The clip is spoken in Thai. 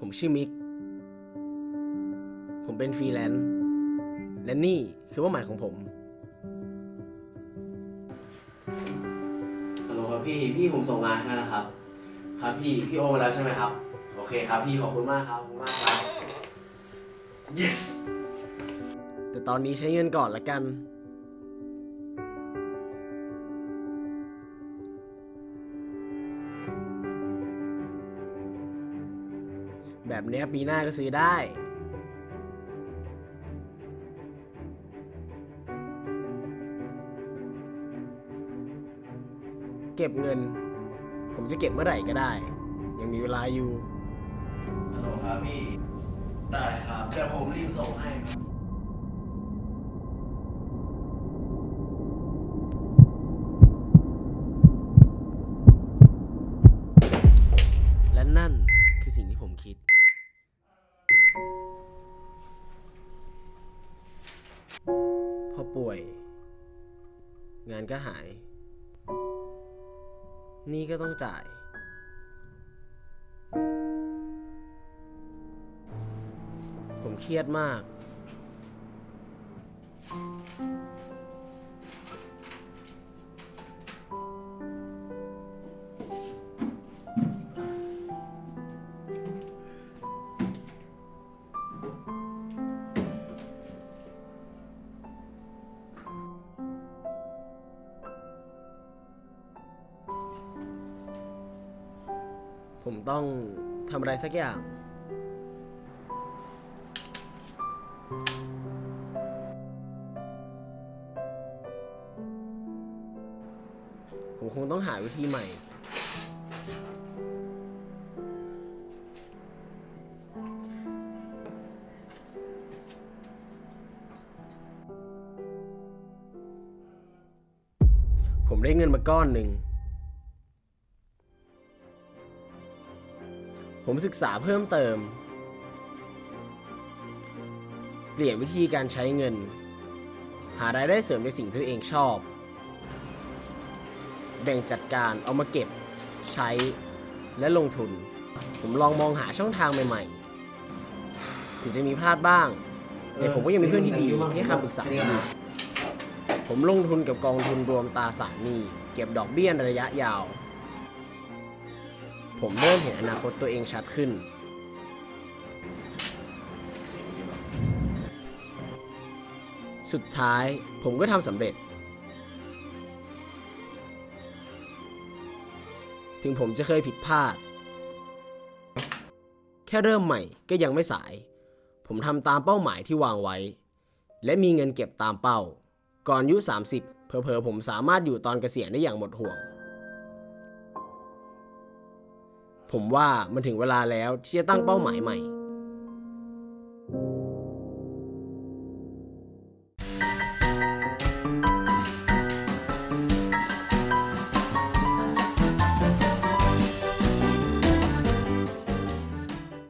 ผมชื่อมิก ผมเป็นฟรีแลนซ์ และนี่คือเป้าหมายของผมฮัลโหลครับพี่ พี่ผมส่งงานให้แล้วครับ ครับพี่ พี่โอนมาแล้วใช่ไหมครับ โอเคครับพี่ขอบคุณมากครับขอบคุณมากครับ yes แต่ตอนนี้ใช้เงินก่อนละกัน แบบเนี้ยปีหน้าก็ซื้อได้ เก็บเงิน ผมจะเก็บเมื่อไหร่ก็ได้ ยังมีเวลาอยู่ฮัลโหลครับพี่ ได้ครับเดี๋ยวผมรีบส่งให้ครับและนั่นคือสิ่งที่ผมคิด พอป่วย งานก็หาย นี่ก็ต้องจ่าย ผมเครียดมาก ผมต้องทำอะไรสักอย่าง ผมคงต้องหาวิธีใหม่ ผมได้เงินมาก้อนหนึ่ง ผมศึกษาเพิ่มเติม เปลี่ยนวิธีการใช้เงิน หารายได้เสริมในสิ่งที่ตัวเองชอบ แบ่งจัดการเอามาเก็บใช้และลงทุน ผมลองมองหาช่องทางใหม่ๆ ถึงจะมีพลาดบ้าง แต่ผมก็ยังมีเพื่อนที่ดีให้คำปรึกษาอยู่ผมลงทุนกับกองทุนรวมตราสารหนี้เก็บดอกเบี้ยในระยะยาว ผมเริ่มเห็นอนาคตตัวเองชัดขึ้น สุดท้ายผมก็ทำสำเร็จ ถึงผมจะเคยผิดพลาด แค่เริ่มใหม่ก็ยังไม่สาย ผมทำตามเป้าหมายที่วางไว้ และมีเงินเก็บตามเป้า ก่อนอายุ 30เพอๆผมสามารถอยู่ตอนเกษียณได้อย่างหมดห่วง ผมว่ามันถึงเวลาแล้วที่จะตั้งเป้าหมายใหม่